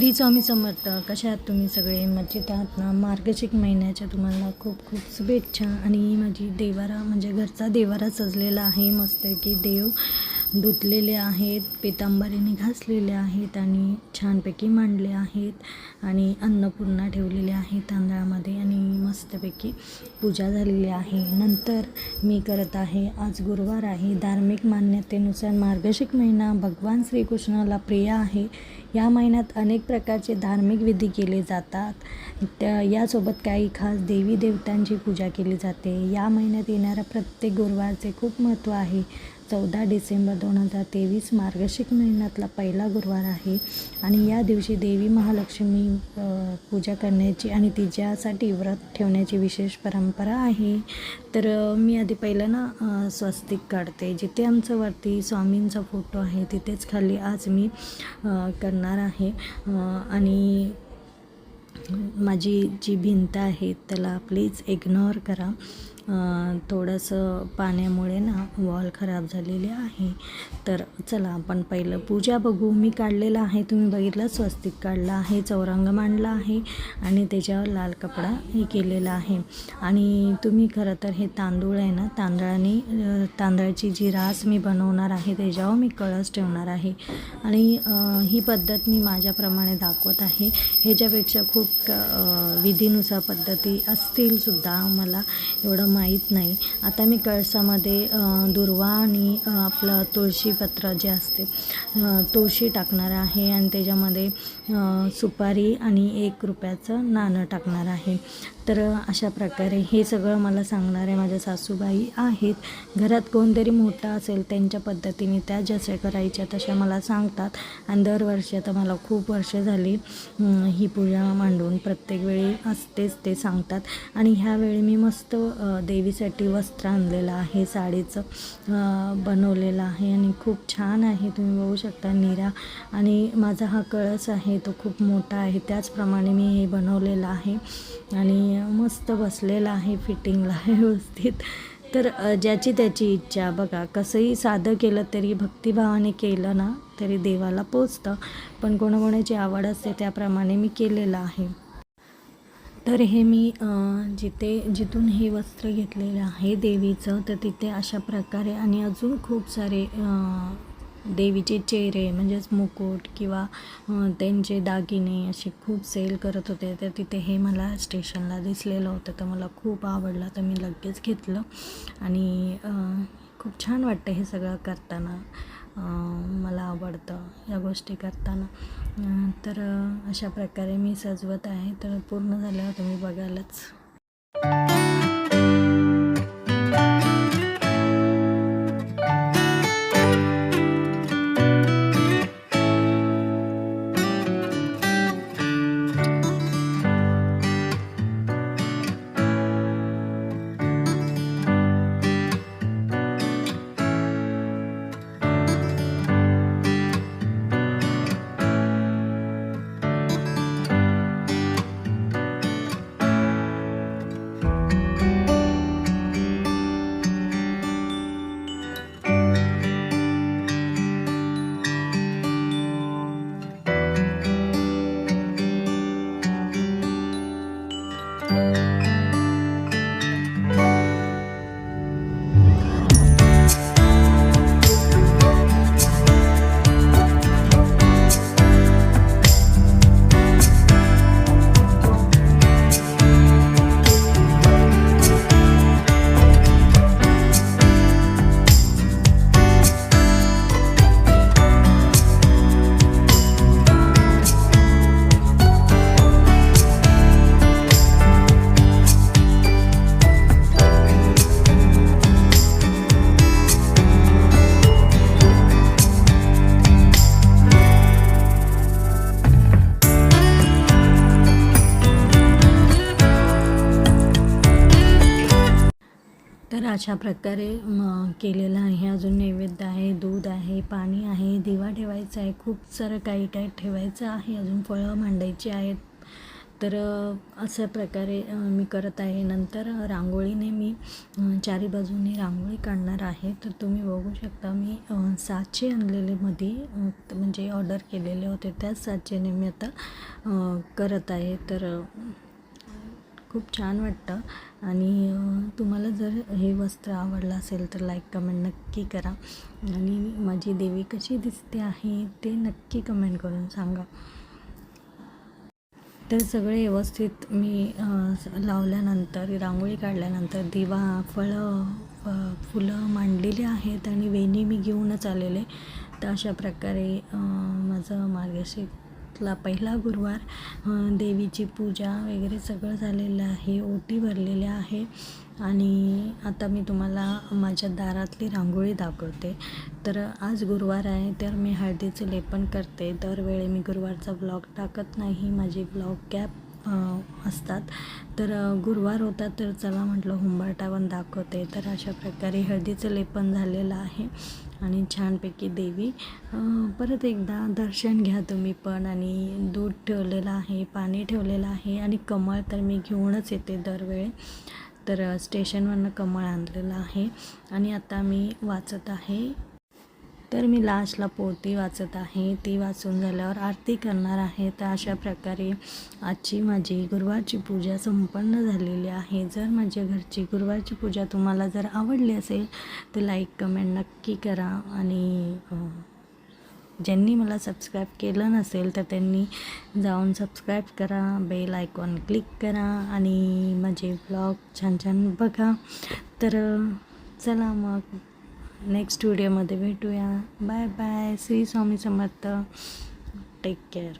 श्री स्वामी समर्थ. कशा आहात तुम्ही सगळे मजेत आहात ना? मार्गशिक महिन्याच्या तुम्हाला खूप खूप शुभेच्छा. आणि माझी देवारा म्हणजे घरचा देवारा सजलेला आहे. मस्त की देव धुतलेले आहेत पितांबरीने घासलेले आहेत आणि छानपैकी मांडले आहेत आणि अन्नपूर्णा ठेवलेले आहे तांदळामध्ये आणि मस्तपैकी पूजा झालेली आहे. नंतर मी करत आहे आज गुरुवार आहे. धार्मिक मान्यतेनुसार मार्गशिक महिना भगवान श्रीकृष्णाला प्रिय आहे. या महिन्यात अनेक प्रकारचे धार्मिक विधी केले जातात. त्या यासोबत काही खास देवी देवतांची पूजा केली जाते. या महिन्यात येणाऱ्या प्रत्येक गुरुवारचे खूप महत्त्व आहे. चौदा डिसेंबर दोन हजार तेवीस मार्गशीर्ष महिन्यातला पहिला गुरुवार आहे. आणि या दिवशी देवी महालक्ष्मी पूजा करण्याची आणि तिच्यासाठी व्रत ठेवण्याची विशेष परंपरा आहे. तर मी आधी पहिलं ना स्वस्तिक काढते. जिथे आमचं वरती स्वामींचा फोटो आहे तिथेच खाली आज मी करणार आहे. आणि माझी जी भिंत आहे त्याला प्लीज इग्नोर करा. थोडंसं पाण्यामुळे ना वॉल खराब झालेले आहे. तर चला आपण पहिलं पूजा बघू. मी काढलेलं आहे तुम्ही बघितलं स्वस्तिक काढलं आहे चौरंग मांडला आहे आणि त्याच्यावर लाल कपडा हे केलेला आहे. आणि तुम्ही खरं तर हे तांदूळ आहे ना तांदळाने तांदळाची जी रास मी बनवणार आहे त्याच्यावर मी कळस ठेवणार आहे. आणि ही पद्धत मी माझ्याप्रमाणे दाखवत आहे. ह्याच्यापेक्षा खूप विधीनुसार पद्धती असतील सुद्धा मला एवढं माहीत नाही. आता मी कळसामध्ये दुर्वा आणि आपलं तुळशीपत्र जे असते तुळशी टाकणार आहे आणि त्याच्यामध्ये सुपारी आणि एक रुपयाचं नाणं टाकणार आहे. तर अशा प्रकारे हे सगळं मला सांगणारे माझ्या सासूबाई आहेत. घरात कोणतरी मोठा असेल त्यांच्या पद्धतीने त्या जशा करायच्या तशा मला सांगतात. आणि दरवर्षी आता मला खूप वर्ष झाली ही पूजा मांडून प्रत्येक वेळी असतेच ते सांगतात. आणि ह्यावेळी मी मस्त देवीसाठी वस्त्र आणलेलं आहे साडीचं बनवलेलं आहे. आणि खूप छान आहे तुम्ही बघू शकता निरा. आणि माझा हा कळस आहे तो खूप मोठा आहे. त्याचप्रमाणे मी हे बनवलेलं आहे. आणि मस्त बसलेला आहे फिटिंगला व्यवस्थित. तर ज्याची त्याची इच्छा बघा कसंही साधं केलं तरी भक्तिभावाने केलं ना तरी देवाला पोचतं. पण कोणाकोणाची आवड असते त्याप्रमाणे मी केलेलं आहे. तर हे मी जिथे जिथून हे वस्त्र घेतलेलं आहे देवीचं तर तिथे अशा प्रकारे आणि अजून खूप सारे देवीचे चेहरे म्हणजेच मुकुट किंवा त्यांचे दागिने असे खूप सेल करत होते. तर तिथे हे मला स्टेशनला दिसलेलं होतं. तर मला खूप आवडलं. तर मी लगेच घेतलं. आणि खूप छान वाटतं हे सगळं करताना. मला आवडतं या गोष्टी करताना. तर अशा प्रकारे मी सजवत आहे. तर पूर्ण झाल्यावर तुम्ही बघालच. अशा प्रकारे केलेलं आहे. अजून नैवेद्य आहे दूध आहे पाणी आहे दिवा ठेवायचा आहे. खूप सारं काही काही ठेवायचं आहे. अजून फळं मांडायची आहेत. तर अशा प्रकारे मी करत आहे. नंतर रांगोळीने मी चारी बाजूनी रांगोळी काढणार आहे. तर तुम्ही बघू शकता मी सातशे साचे आणलेले मध्ये म्हणजे ऑर्डर केलेले होते. त्याच साचेने मी आता करत आहे. तर खूप छान वाटतं. आणि तुम जर हे वस्त्र आवडलं असेल तर लाईक कमेंट नक्की करा. आणि माझी देवी कशी दिसते आहे ते नक्की कमेंट करून सांगा. तर सगळे व्यवस्थित मी लावल्यानंतर रांगोळी काढल्यानंतर दिवा फळं फुलं मांडलेली आहेत आणि वेणी मी घेऊनच आलेले. तर अशा प्रकारे माझं मार्गशीर्ष मार्गशीर्षला पहिला गुरुवार देवीची पूजा वगैरे सगळं झालेलं आहे ओटी भरलेल्या आहे आणि आता मी तुम्हाला माझ्या दारातली रांगोळी दाखवते. तर आज गुरुवार आहे तर मी हळदीचं लेपन करते. दरवेळी मी गुरुवारचा ब्लॉग टाकत नाही माझे ब्लॉग कॅप असतात. तर गुरुवार होता तर चला म्हटलं हुंबारटा पण दाखवते. तर अशा प्रकारे हळदीचं लेपन झालेलं आहे आणि छानपैकी देवी. परत एकदा दर्शन घ्या तुम्ही पण आणि दूध ठेवलेलं आहे पाणी ठेवलेलं आहे आणि कमळ तर मी घेऊनच येते दरवेळी. तर स्टेशनवरनं कमळ आणलेलं आहे आणि आता मी वाचत आहे तर मी लास्टला पोती वाचत आहे. ती वाचून झाल्यावर आरती करणार आहे. तर अशा प्रकारे आजची माझी गुरुवारची पूजा संपन्न झालेली आहे. जर माझ्या घरची गुरुवारची पूजा तुम्हाला जर आवडली असेल तर लाईक कमेंट नक्की करा. आणि ज्यांनी मला सबस्क्राईब केलं नसेल तर त्यांनी जाऊन सबस्क्राईब करा. बेल आयकॉन क्लिक करा. आणि माझे ब्लॉग छान छान बघा. तर चला मग. नेक्स्ट व्हिडिओमध्ये भेटूया. Bye bye Shri Swami Samarth. Take care